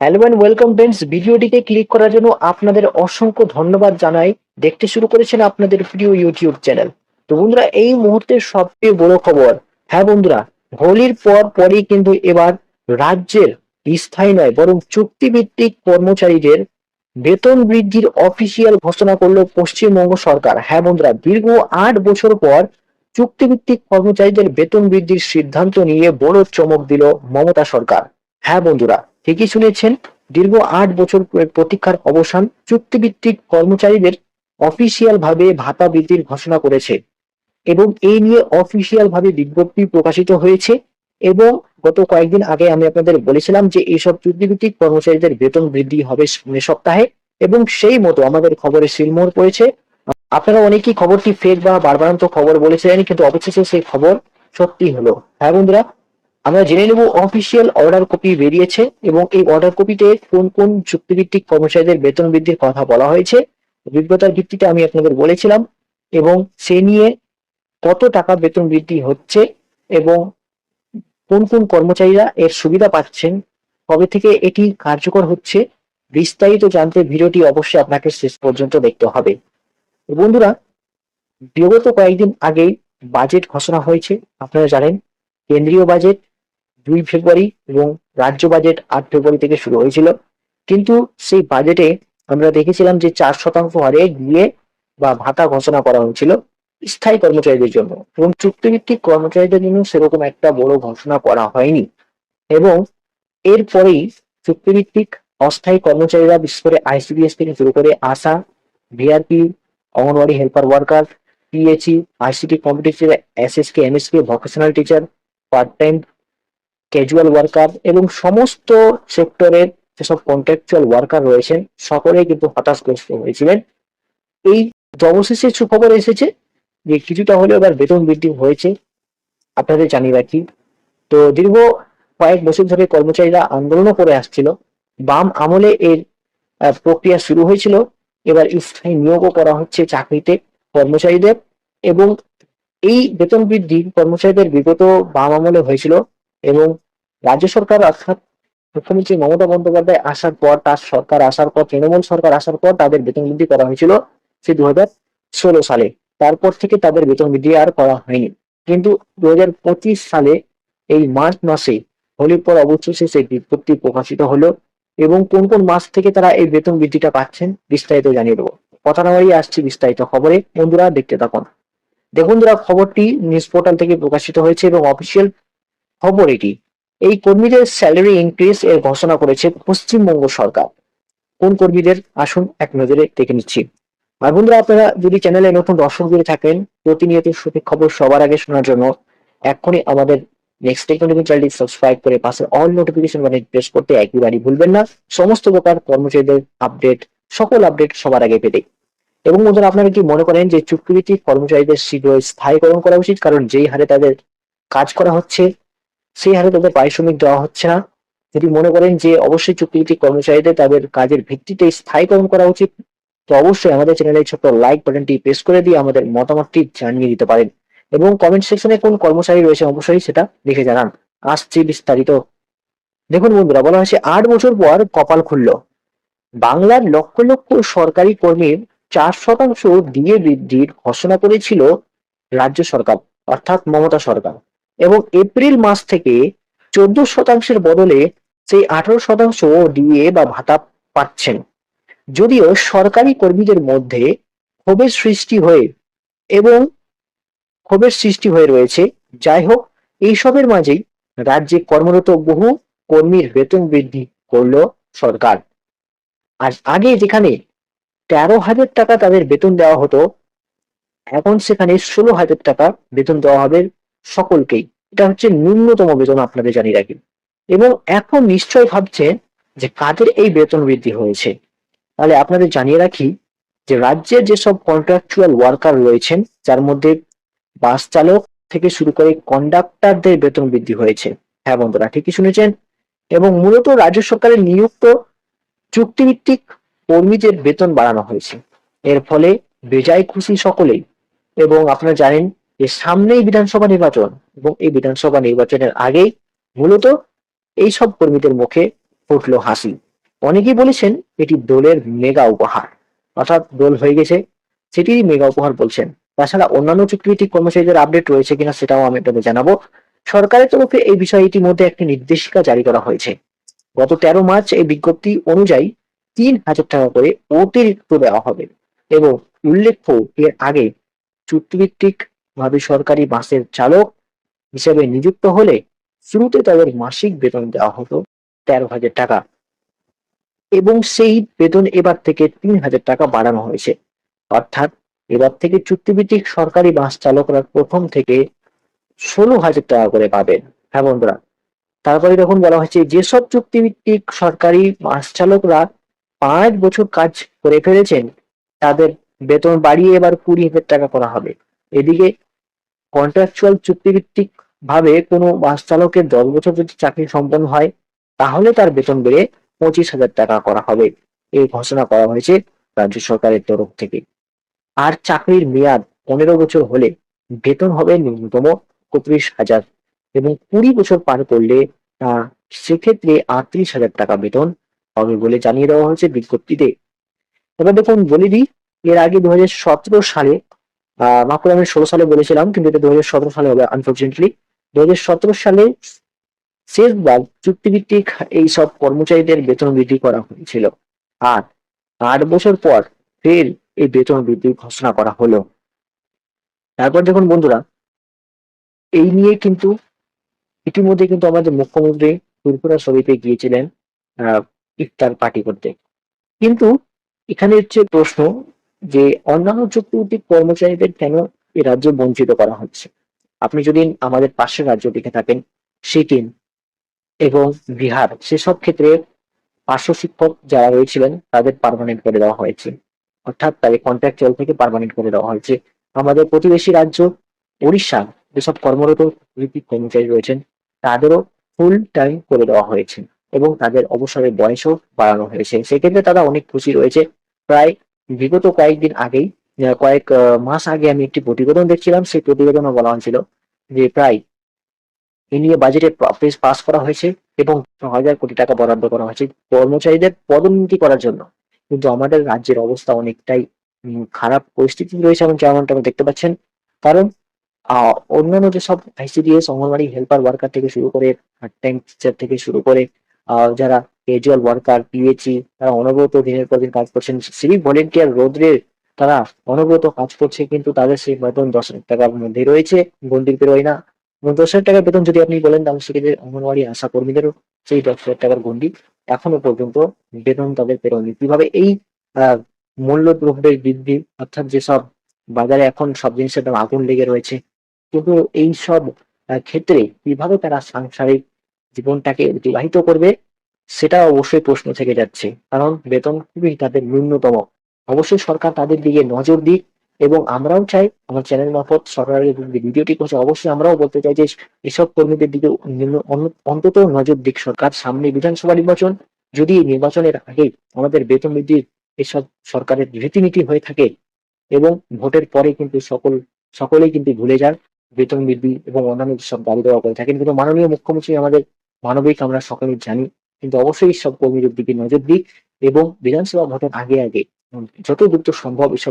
Hello and welcome friends ভিডিওটিতে click করার জন্য আপনাদের অসংখ্য ধন্যবাদ জানাই। দেখতে শুরু করেছেন আপনাদের প্রিয় ইউটিউব চ্যানেল তো বন্ধুরা, এই মুহূর্তের সবচেয়ে বড় খবর। হ্যাঁ বন্ধুরা, হোলির পর পরই কিন্তু এবার রাজ্যের স্থায়ী নয়, বরং চুক্তিভিত্তিক কর্মচারীদের বেতন বৃদ্ধির অফিসিয়াল ঘোষণা করল পশ্চিমবঙ্গ সরকার। হ্যাঁ বন্ধুরা, দীর্ঘ আট বছর পর চুক্তিভিত্তিক কর্মচারীদের বেতন বৃদ্ধির সিদ্ধান্ত নিয়ে বড় চমক দিল মমতা সরকার। হ্যাঁ বন্ধুরা ঠিকই শুনেছেন, দীর্ঘ আট বছর প্রতীক্ষার অবসান চুক্তিভিত্তিক কর্মচারীদের অফিসিয়াল ভাবে ভাতা বৃদ্ধির ঘোষণা করেছে এবং এই নিয়ে অফিসিয়াল ভাবে বিজ্ঞপ্তি প্রকাশিত হয়েছে এবং গত কয়েকদিন আগে আমি আপনাদের বলেছিলাম যে এইসব চুক্তিভিত্তিক কর্মচারীদের বেতন বৃদ্ধি হবে সামনের সপ্তাহে এবং সেই মতো আমাদের খবরে সিলমোহর পড়েছে। আপনারা অনেকেই খবরটি ফেক বা বারবারান্ত খবর বলেছিলেন, কিন্তু অবশেষে সেই খবর সত্যি হলো। হ্যাঁ বন্ধুরা আমরা জেনে নেব অফিসিয়াল অর্ডার কপি বেরিয়েছে এবং এই অর্ডার কপিতে কোন কোন চুক্তিভিত্তিক কর্মচারীদের বেতন বৃদ্ধির কথা বলা হয়েছে। অভিজ্ঞতার ভিত্তিতে আমি আপনাদের বলেছিলাম এবং সে নিয়ে কত টাকা বেতন বৃদ্ধি হচ্ছে এবং কোন কোন কর্মচারীরা এর সুবিধা পাচ্ছেন, কবে থেকে এটি কার্যকর হচ্ছে বিস্তারিত জানতে ভিডিওটি অবশ্যই আপনাকে শেষ পর্যন্ত দেখতে হবে। বন্ধুরা, বিগত কয়েকদিন আগেই বাজেট ঘোষণা হয়েছে। আপনারা জানেন, কেন্দ্রীয় বাজেট দুই ফেব্রুয়ারি এবং রাজ্য বাজেট আট ফেব্রুয়ারি থেকে শুরু হয়েছিল। কিন্তু সেই বাজেটে আমরা দেখেছিলাম যে চার শতাংশ হারে গিয়ে বা ভাতা ঘোষণা করা হয়েছিল স্থায়ী কর্মচারীদের জন্য এবং চুক্তিভিত্তিক কর্মচারীদের জন্য সেরকম একটা বড় ঘোষণা করা হয়নি। এবং এরপরেই চুক্তিভিত্তিক অস্থায়ী কর্মচারীরা বিশেষ করে আইসিডিএস থেকে শুরু করে ASHA VRP anganwadi helper worker PHE ICT competitive SSK MSK vocational teacher part time casual worker এবং সমস্ত সেক্টরের যেসব কন্ট্রাকচুয়াল ওয়ার্কার রয়েছেন, সকলেই কিন্তু হতাশগ্রস্ত হয়েছিলেন। এই অবশেষে সুখবর এসেছে যে কিছুটা হলেও এবার বেতন বৃদ্ধি হয়েছে। আপনাদের জানিয়ে রাখি, তো দীর্ঘ কয়েক বছর ধরে কর্মচারীরা আন্দোলনও করে আসছিল। বাম আমলে এর প্রক্রিয়া শুরু হয়েছিল। এবার স্থায়ী নিয়োগও করা হচ্ছে চাকরিতে কর্মচারীদের এবং এই বেতন বৃদ্ধি কর্মচারীদের বিগত বাম আমলে হয়েছিল। এবং রাজ্য সরকার অর্থাৎ মুখ্যমন্ত্রী মমতা বন্দ্যোপাধ্যায় আসার পর, তার সরকার আসার পর, তৃণমূল সরকার আসার পর তাদের বেতন বৃদ্ধি করা হয়েছিল সে দু হাজার ষোলো সালে। তারপর থেকে তাদের বেতন বৃদ্ধি আর করা হয়নি। কিন্তু দু হাজার পঁচিশ সালে এই মার্চ মাসে হোলির পর অবশেষে সেই বিজ্ঞপ্তি প্রকাশিত হলো এবং কোন কোন মাস থেকে তারা এই বেতন বৃদ্ধিটা পাচ্ছেন বিস্তারিত জানিয়ে দেবো। কথা না বাড়িয়ে আসছি বিস্তারিত খবরে। বন্ধুরা দেখতে থাকুন। দেখুন খবরটি নিউজ পোর্টাল থেকে প্রকাশিত হয়েছে এবং অফিসিয়াল খবর এটি। এই কর্মীদের স্যালারি ইনক্রিজ এর ঘোষণা করেছে পশ্চিমবঙ্গ সরকার। কোন কর্মীদের? আসুন এক নজরে দেখে নিচ্ছি। আর বন্ধুরা, আপনারা যদি চ্যানেলে নতুন দর্শক দিয়ে থাকেন, প্রতিনিয়ত সঠিক খবর সবার আগে শোনার জন্য এখনই আমাদের নেক্সট টেকনোলজি চ্যানেলটি সাবস্ক্রাইব করে পাশে অল নোটিফিকেশন বাটন প্রেস করতে একেবারেই ভুলবেন না। সমস্ত প্রকার কর্মচারীদের আপডেট সকল আপডেট সবার আগে পেতে। এবং বন্ধুরা, আপনারা কি মনে করেন যে চুক্তিভিত্তিক কর্মচারীদের শীঘ্র স্থায়ীকরণ করা উচিত? কারণ যেই হারে তাদের কাজ করা হচ্ছে সেই হারে তাদের পারিশ্রমিক দেওয়া হচ্ছে না। যদি মনে করেন যে অবশ্যই চুক্তিভিত্তিক কর্মচারীদের তাদের কাজের ভিত্তিতে স্থায়ীকরণ করা উচিত, তো অবশ্যই আমাদের চ্যানেলে ছোট্ট লাইক বাটনটি প্রেস করে দিয়ে আমাদের মতামতটি জানিয়ে দিতে পারেন। এবং কমেন্ট সেকশনে কোন কর্মচারী রয়েছে অবশ্যই সেটা লিখে জানান। আসছি বিস্তারিত। দেখুন বন্ধুরা, বলা হয়েছে, আট বছর পর কপাল খুলল। বাংলার লক্ষ লক্ষ সরকারি কর্মীর চার শতাংশ দিয়ে বৃদ্ধির ঘোষণা করেছিল রাজ্য সরকার, অর্থাৎ মমতা সরকার। এবং এপ্রিল মাস থেকে চোদ্দ শতাংশের বদলে সেই আঠারো শতাংশ ডিএ বা ভাতা পাচ্ছেন। যদিও সরকারি কর্মীদের মধ্যে ক্ষোভের সৃষ্টি হয়ে এবং ক্ষোভের সৃষ্টি হয়ে রয়েছে। যাই হোক, এইসবের মাঝেই রাজ্যে কর্মরত বহু কর্মীর বেতন বৃদ্ধি করল সরকার। আর আগে যেখানে তেরো হাজার টাকা তাদের বেতন দেওয়া হতো, এখন সেখানে ষোলো হাজার টাকা বেতন দেওয়া হবে সকলকেই। এটা হচ্ছে ন্যূনতম বেতন আপনাদের জানিয়ে রাখি। এবং এখন নিশ্চয় ভাবছেন যে কাদের এই বেতন বৃদ্ধি হয়েছে। তাহলে আপনাদের জানিয়ে রাখি যে রাজ্যের যেসব কন্ট্রাকচুয়াল ওয়ার্কার রয়েছেন, যার মধ্যে বাস চালক থেকে শুরু করে কন্ডাক্টরদের বেতন বৃদ্ধি হয়েছে। হ্যাঁ বন্ধুরা, ঠিকই শুনেছেন? এবং মূলত রাজ্য সরকারের নিযুক্ত চুক্তিভিত্তিক কর্মীদের বেতন বাড়ানো হয়েছে। এর ফলে বেজায় খুশি সকলেই। এবং আপনারা জানেন যে সামনেই বিধানসভা নির্বাচন এবং এই বিধানসভা নির্বাচনের আগেই মূলত এই সব কর্মীদের মুখে ফুটলো হাসি। অনেকেই বলেছেন এটি দোলের মেগা উপহার। অর্থাৎ দোল হয়ে গেছে সেটিই মেগা উপহার বলছেন। তাছাড়া অন্যান্য চুক্তিভিত্তিক কর্মচারীদের আপডেট রয়েছে কিনা সেটাও আমি আপনাদের জানাব। সরকারের তরফে এই বিষয়ে ইতিমধ্যে একটি নির্দেশিকা জারি করা হয়েছে। গত তেরো মার্চ এই বিজ্ঞপ্তি অনুযায়ী তিন হাজার টাকা করে অতিরিক্ত দেওয়া হবে এবং উল্লেখ্য এর আগে চুক্তিভিত্তিক ভাবে সরকারি বাসের চালক হিসেবে নিযুক্ত হলে শুরুতে তাদের মাসিক বেতন দেওয়া হতো তেরো হাজার টাকা। এবং সেই বেতন এবার থেকে তিন হাজার টাকা বাড়ানো হয়েছে। অর্থাৎ এবার থেকে চুক্তিভিত্তিক সরকারি বাস চালকরা প্রথম থেকে ষোলো হাজার টাকা করে পাবেন। হ্যাঁ বন্ধুরা, তারপরে দেখুন বলা হয়েছে যেসব চুক্তিভিত্তিক সরকারি বাস চালকরা পাঁচ বছর কাজ করে ফেলেছেন, তাদের বেতন বাড়িয়ে এবার কুড়ি হাজার টাকা করা হবে। এদিকে কন্ট্রাকচুয়াল চুক্তিভিত্তিক ভাবে কোনো বাস চালকের দশ বছর যদি চাকরি সম্পন্ন হয়, তাহলে তার বেতন বেড়ে পঁচিশ হাজার টাকা করা হবে। এই ঘোষণা করা হয়েছে রাজ্য সরকারের তরফ থেকে। আর চাকরির মেয়াদ পনেরো বছর হলে বেতন হবে ন্যূনতম একত্রিশ হাজার এবং কুড়ি বছর পার করলে সেক্ষেত্রে আটত্রিশ হাজার টাকা বেতন হবে বলে জানিয়ে দেওয়া হয়েছে বিজ্ঞপ্তিতে। এবার দেখুন, বলে দিই, এর আগে দু সালে করে আমি ষোলো সালে বলেছিলাম, কিন্তু এটা দু হাজার সতেরো সালে হবে আনফর্চুনেটলি দু হাজার সতেরো সালে শেষবার চুক্তিভিত্তিক এইসব কর্মচারীদের বেতন বৃদ্ধি করা হয়েছিল। আর আট বছর পর ফের এই বেতন বৃদ্ধির ঘোষণা করা হলো। তারপর দেখুন বন্ধুরা, এই নিয়ে কিন্তু ইতিমধ্যে কিন্তু আমাদের মুখ্যমন্ত্রী ত্রিপুরা ছবিতে গিয়েছিলেন ইফতার পার্টি করতে। কিন্তু এখানে হচ্ছে প্রশ্ন যে অন্যান্য চুক্তিভিত্তিক কর্মচারীদের কেন এই রাজ্যে বঞ্চিত করা হচ্ছে? আপনি যদি আমাদের পাশের রাজ্য দেখে থাকেন, সিকিম এবং বিহার, সেসব ক্ষেত্রে পার্শ্ব শিক্ষক যারা রয়েছিলেন, তাদের পার্মানেন্ট করে দেওয়া হয়েছে। অর্থাৎ তাদের কন্ট্রাকচুয়াল থেকে পার্মানেন্ট করে দেওয়া হয়েছে। আমাদের প্রতিবেশী রাজ্য উড়িষ্যা যেসব কর্মরত কর্মচারী রয়েছেন, তাদেরও ফুল টাইম করে দেওয়া হয়েছে এবং তাদের অবসরের বয়সও বাড়ানো হয়েছে। সেক্ষেত্রে তারা অনেক খুশি রয়েছে। প্রায় বিগত কয়েকদিন আগেই কয়েক মাস আগে আমি একটি প্রতিবেদন দেখছিলাম, সেই প্রতিবেদনে বলা হয়েছিল যে প্রায় এ নিয়ে বাজেটে পাস করা হয়েছে এবং হাজার কোটি টাকা বরাদ্দ করা হয়েছে কর্মচারীদের পদোন্নতি করার জন্য। কিন্তু আমাদের রাজ্যের অবস্থা অনেকটাই খারাপ পরিস্থিতি রয়েছে এবং যেমনটা আপনি দেখতে পাচ্ছেন। কারণ অন্যান্য যেসব আইসিডিএস অঙ্গনবাড়ি হেল্পার ওয়ার্কার থেকে শুরু করে টাইম টিচার থেকে শুরু করে যারা ক্যাজুয়াল ওয়ার্কার পিএইচই তারা অনবরত দিনের পর দিন কাজ করছেন। সিভিক ভলেন্টিয়ার রোদ্রে তারা অনবরত কাজ করছে, কিন্তু তাদের সেই বেতন দশ হাজার টাকার মধ্যে রয়েছে। গন্ডির পেরোয় না। দশ হাজার টাকার বেতন যদি আপনি বলেন, তাহলে সেক্ষেত্রে অঙ্গনওয়াড়ি আশা কর্মীদেরও সেই দশ হাজার টাকার গন্ডি এখনও পর্যন্ত বেতন তাদের পেরোয়নি। কীভাবে এই মূল্য দ্রব্যের বৃদ্ধি, অর্থাৎ যেসব বাজারে এখন সব জিনিসের দাম আগুন লেগে রয়েছে, কিন্তু এই সব ক্ষেত্রে কীভাবে তারা সাংসারিক জীবনটাকে অতিবাহিত করবে? সেটা অবশ্যই প্রশ্ন থেকে যাচ্ছে। কারণ বেতন খুবই তাদের ন্যূনতম। অবশ্যই সরকার তাদের দিকে নজর দিক এবং আমরাও চাই, আমার চ্যানেল মারফত সরকারের ভিডিওটি করছে, অবশ্যই আমরাও বলতে চাই যে এসব কর্মীদের দিকে অন্তত নজর দিক সরকার। সামনে বিধানসভা নির্বাচন, যদি নির্বাচনের আগে আমাদের বেতন বৃদ্ধির এসব সরকারের রীতিনীতি হয়ে থাকে এবং ভোটের পরে কিন্তু সকল, সকলেই কিন্তু ভুলে যান বেতন বৃদ্ধি এবং অন্যান্য সব দাবি দেওয়া করে থাকেন। কিন্তু মাননীয় মুখ্যমন্ত্রী আমাদের মানবিক আমরা সকলে জানি কিন্তু অবশ্যই সব কর্মীদের দিকে নজর দিক এবং বিধানসভা ভোটের আগে আগে যত দ্রুত সম্ভব এসব